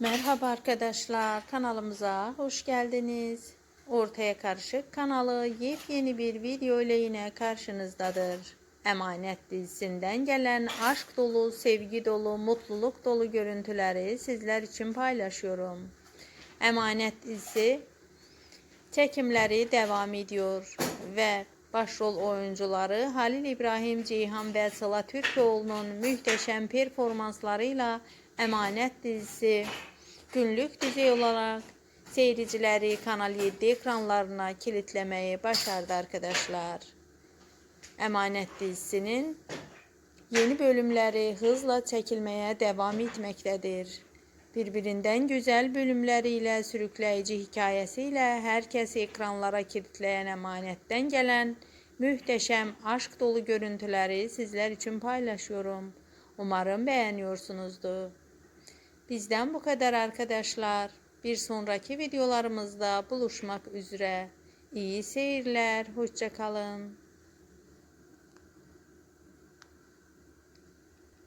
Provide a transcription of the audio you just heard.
Merhaba arkadaşlar, kanalımıza hoş geldiniz. Ortaya Karışık kanalı yepyeni bir video ile yine karşınızdadır. Emanet dizisinden gelen aşk dolu, sevgi dolu, mutluluk dolu görüntüleri sizler için paylaşıyorum. Emanet dizisi çekimleri devam ediyor ve başrol oyuncuları Halil İbrahim Ceyhan ve Sıla Türkoğlu'nun muhteşem performanslarıyla Emanet dizisi günlük dizi olarak seyircileri Kanal 7 ekranlarına kilitlemeyi başardı arkadaşlar. Emanet dizisinin yeni bölümleri hızla çekilmeye devam etmektedir. Birbirinden güzel bölümleriyle, sürükleyici hikayesiyle herkesi ekranlara kilitleyen emanetten gelen muhteşem aşk dolu görüntüleri sizler için paylaşıyorum. Umarım beğeniyorsunuzdur. Bizden bu kadar arkadaşlar. Bir sonraki videolarımızda buluşmak üzere. İyi seyirler. Hoşçakalın.